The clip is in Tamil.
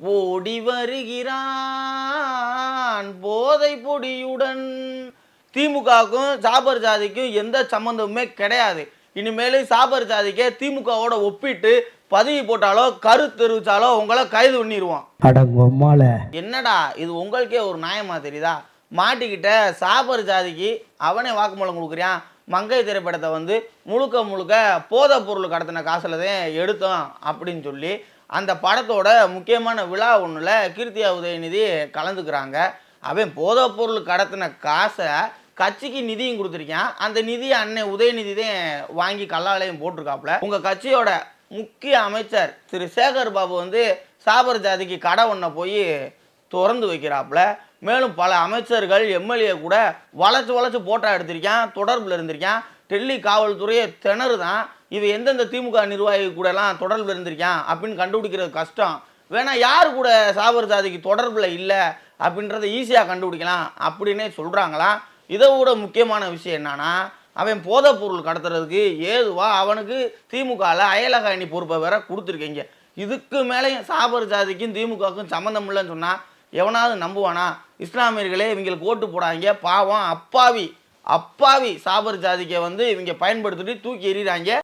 ஓடி வருகிறான் போதை பொடியுடன் திமுகவுக்கும் சாபர் ஜாதிக்கும் எந்த சம்மந்தமுமே கிடையாது. இனிமேல் சாபர் ஜாதிக்கே திமுகவோட ஒப்பிட்டு பதவி போட்டாலோ கரு தெரிவிச்சாலோ உங்களை கைது பண்ணிடுவோம் என்னடா இது உங்களுக்கே ஒரு நியாயமா தெரியுதா? மாட்டிக்கிட்ட சாபர் ஜாதிக்கு அவனே வாக்குமூலம் கொடுக்குறான் மங்கை திரைப்படத்தை வந்து முழுக்க முழுக்க போதைப் பொருள் கடத்தின காசில் தான் எடுத்தோம் அப்படின்னு சொல்லி அந்த படத்தோட முக்கியமான விழா ஒன்றில் கீர்த்தியா உதயநிதி கலந்துக்கிறாங்க. அவன் போதைப் பொருள் கடத்தின காசை கட்சிக்கு நிதியும் கொடுத்துருக்கான். அந்த நிதியை அண்ணன் உதயநிதி தான் வாங்கி கல்லாலையும் போட்டிருக்காப்புல. உங்கள் கட்சியோட முக்கிய அமைச்சர் திரு சேகர் பாபு வந்து சாபர் ஜாதிக்கு கடை ஒன்றை போய் திறந்து வைக்கிறாப்புல. மேலும் பல அமைச்சர்கள் எம்எல்ஏ கூட வளைச்சு வளைச்சு போட்டோ எடுத்திருக்கான் தொடர்பில் இருந்திருக்கான். டெல்லி காவல்துறையை திணறு தான் இவன் எந்தெந்த திமுக நிர்வாகி கூடலாம் தொடர்பில் இருந்திருக்கான் அப்படின்னு கண்டுபிடிக்கிறது கஷ்டம். வேணா யார் கூட சாபர் ஜாதிக்கு தொடர்பில் இல்லை அப்படின்றத ஈஸியாக கண்டுபிடிக்கலாம் அப்படின்னே சொல்கிறாங்களா இதை விட முக்கியமான விஷயம் என்னன்னா அவன் போதைப் பொருள் கடத்துறதுக்கு ஏதுவா அவனுக்கு திமுகவில் அயலக அணி பொறுப்பை வேற கொடுத்துருக்கீங்க. இதுக்கு மேலேயும் சாபர் ஜாதிக்கும் திமுகவுக்கும் சம்மந்தம் இல்லைன்னு சொன்னால் எவனாவது நம்புவானா? இஸ்லாமியர்களே இவங்களுக்கு ஓட்டு போடாங்க பாவம் அப்பாவி அப்பாவி சாபர் ஜாதிக்கை வந்து இவங்க பயன்படுத்திட்டு தூக்கி எறிகிறாங்க.